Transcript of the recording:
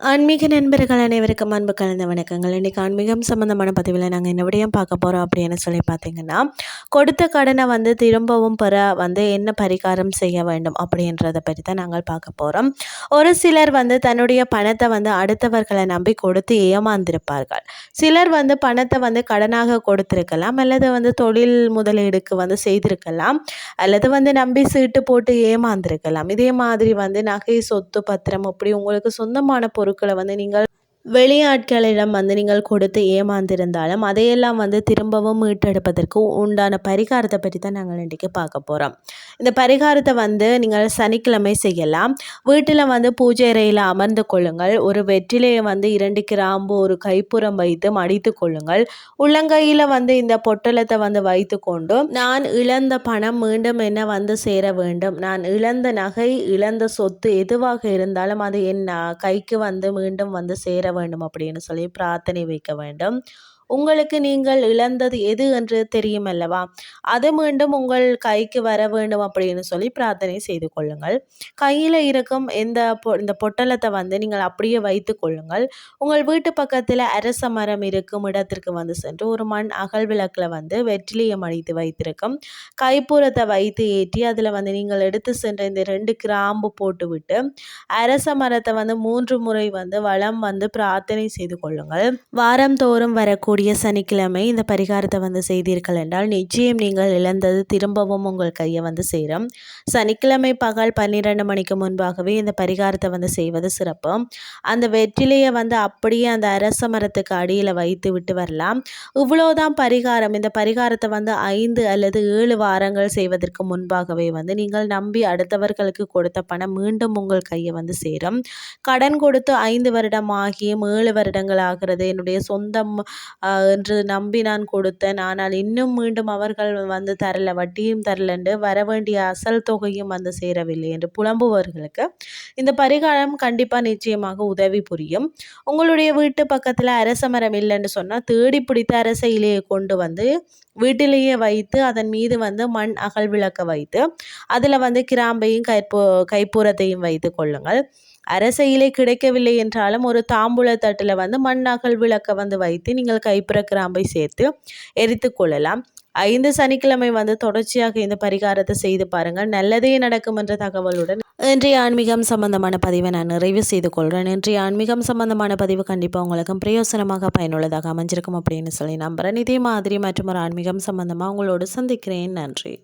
ஆன்மீக நண்பர்கள் அனைவருக்கும் அன்பு கலந்த வணக்கங்கள். இன்றைக்கி ஆன்மீகம் சம்மந்தமான பதிவில் நாங்கள் என்ன விடையும் பார்க்க போகிறோம் அப்படின்னு சொல்லி பார்த்தீங்கன்னா கொடுத்த கடனை வந்து திரும்பவும் பெற வந்து என்ன பரிகாரம் செய்ய வேண்டும் அப்படின்றத பற்றி தான் நாங்கள் பார்க்க போகிறோம் ஒரு சிலர் வந்து தன்னுடைய பணத்தை வந்து அடுத்தவர்களை நம்பி கொடுத்து ஏமாந்திருப்பார்கள். சிலர் வந்து பணத்தை வந்து கடனாக கொடுத்துருக்கலாம் அல்லது வந்து தொழில் முதலீடுக்கு வந்து செய்திருக்கலாம் அல்லது வந்து நம்பி சீட்டு போட்டு ஏமாந்திருக்கலாம். இதே மாதிரி வந்து நகை சொத்து பத்திரம் அப்படி உங்களுக்கு சொந்தமான பொருட்களை வந்து நீங்கள் வெளியாட்களிடம் வந்து நீங்கள் கொடுத்து ஏமாந்திருந்தாலும் அதையெல்லாம் வந்து திரும்பவும் மீட்டெடுப்பதற்கு உண்டான பரிகாரத்தை பற்றி தான் நாங்கள் இன்றைக்கி பார்க்க போகிறோம் இந்த பரிகாரத்தை வந்து நீங்கள் சனிக்கிழமை செய்யலாம். வீட்டில் வந்து பூஜை அறையில் அமர்ந்து கொள்ளுங்கள். ஒரு வெற்றிலையை வந்து இரண்டு கிராம்பு ஒரு கைப்புறம் வைத்து மடித்து கொள்ளுங்கள். உள்ளங்கையில் வந்து இந்த பொட்டலத்தை வந்து வைத்து கொண்டு நான் இழந்த பணம் மீண்டும் என்ன வந்து சேர வேண்டும்? நான் இழந்த நகை இழந்த சொத்து எதுவாக இருந்தாலும் அது என் கைக்கு வந்து மீண்டும் வந்து சேர வேண்டும் அப்படின்னு சொல்லி பிரார்த்தனை வைக்க வேண்டும். உங்களுக்கு நீங்கள் இழந்தது எது என்று தெரியும் அல்லவா அது மீண்டும் உங்கள் கைக்கு வர வேண்டும் அப்படின்னு சொல்லி பிரார்த்தனை செய்து கொள்ளுங்கள். கையில் இருக்கும் இந்த பொ இந்த பொட்டலத்தை வந்து நீங்கள் அப்படியே வைத்து கொள்ளுங்கள். உங்கள் வீட்டு பக்கத்தில் அரச மரம் இருக்கும் இடத்திற்கு வந்து சென்று ஒரு மண் அகல் விளக்கில் வந்து வெற்றிலையம் அடித்து வைத்திருக்கும். கைப்புறத்தை வைத்து ஏற்றி அதில் வந்து நீங்கள் எடுத்து சென்ற இந்த ரெண்டு கிராம்பு போட்டுவிட்டு அரச மரத்தை வந்து மூன்று முறை வந்து வளம் வந்து பிரார்த்தனை செய்து கொள்ளுங்கள். வாரம் தோறும் வரக்கூடிய வரக்கூடிய சனிக்கிழமை இந்த பரிகாரத்தை வந்து செய்தீர்கள் என்றால் நிச்சயம் நீங்கள் இழந்தது திரும்பவும் உங்கள் கையை வந்து சேரும். சனிக்கிழமை பகல் பன்னிரெண்டு மணிக்கு முன்பாகவே இந்த பரிகாரத்தை வந்து செய்வது சிறப்பு. அந்த வெற்றிலையை வந்து அப்படியே அந்த அரச மரத்துக்கு அடியில் வைத்து விட்டு வரலாம். இவ்வளோதான் பரிகாரம். இந்த பரிகாரத்தை வந்து ஐந்து அல்லது ஏழு வாரங்கள் செய்வதற்கு முன்பாகவே வந்து நீங்கள் நம்பி அடுத்தவர்களுக்கு கொடுத்த பணம் மீண்டும் உங்கள் கையை வந்து சேரும். கடன் கொடுத்து ஐந்து வருடம் ஆகியும் ஏழு வருடங்கள் ஆகிறது. என்னுடைய சொந்தம் என்று நம்பி நான் கொடுத்தேன். ஆனால் இன்னும் மீண்டும் அவர்கள் வந்து தரல வட்டியும் தரலண்டு வர வேண்டிய அசல் தொகையும் வந்து சேரவில்லை என்று புலம்புவர்களுக்கு இந்த பரிகாரம் கண்டிப்பாக நிச்சயமாக உதவி புரியும். உங்களுடைய வீட்டு பக்கத்தில் அரச மரம் இல்லைன்னு சொன்னால் தேடி பிடித்த அரச இலையை கொண்டு வந்து வீட்டிலேயே வைத்து அதன் மீது வந்து மண் அகல் விளக்க வைத்து அதில் வந்து கிராம்பையும் கைப்பூ கைப்பூரத்தையும் வைத்து கொள்ளுங்கள். அரசையிலே கிடைக்கவில்லை என்றாலும் ஒரு தாம்பூல தட்டில் வந்து மண்ணாகல் விளக்க வந்து வைத்து நீங்கள் கைப்புற கிராம்பை சேர்த்து எரித்து கொள்ளலாம். ஐந்து சனிக்கிழமை வந்து தொடர்ச்சியாக இந்த பரிகாரத்தை செய்து பாருங்கள். நல்லதே நடக்கும் என்ற தகவலுடன் இன்றைய ஆன்மீகம் சம்பந்தமான பதிவை நான் நிறைவு செய்து கொள்கிறேன் இன்றைய ஆன்மீகம் சம்பந்தமான பதிவு கண்டிப்பாக உங்களுக்கும் பிரயோசனமாக பயனுள்ளதாக அமைஞ்சிருக்கும் அப்படின்னு சொல்லி நம்புகிறேன் இதே மாதிரி மற்றும் ஒரு ஆன்மீகம் சம்பந்தமாக உங்களோடு சந்திக்கிறேன். நன்றி.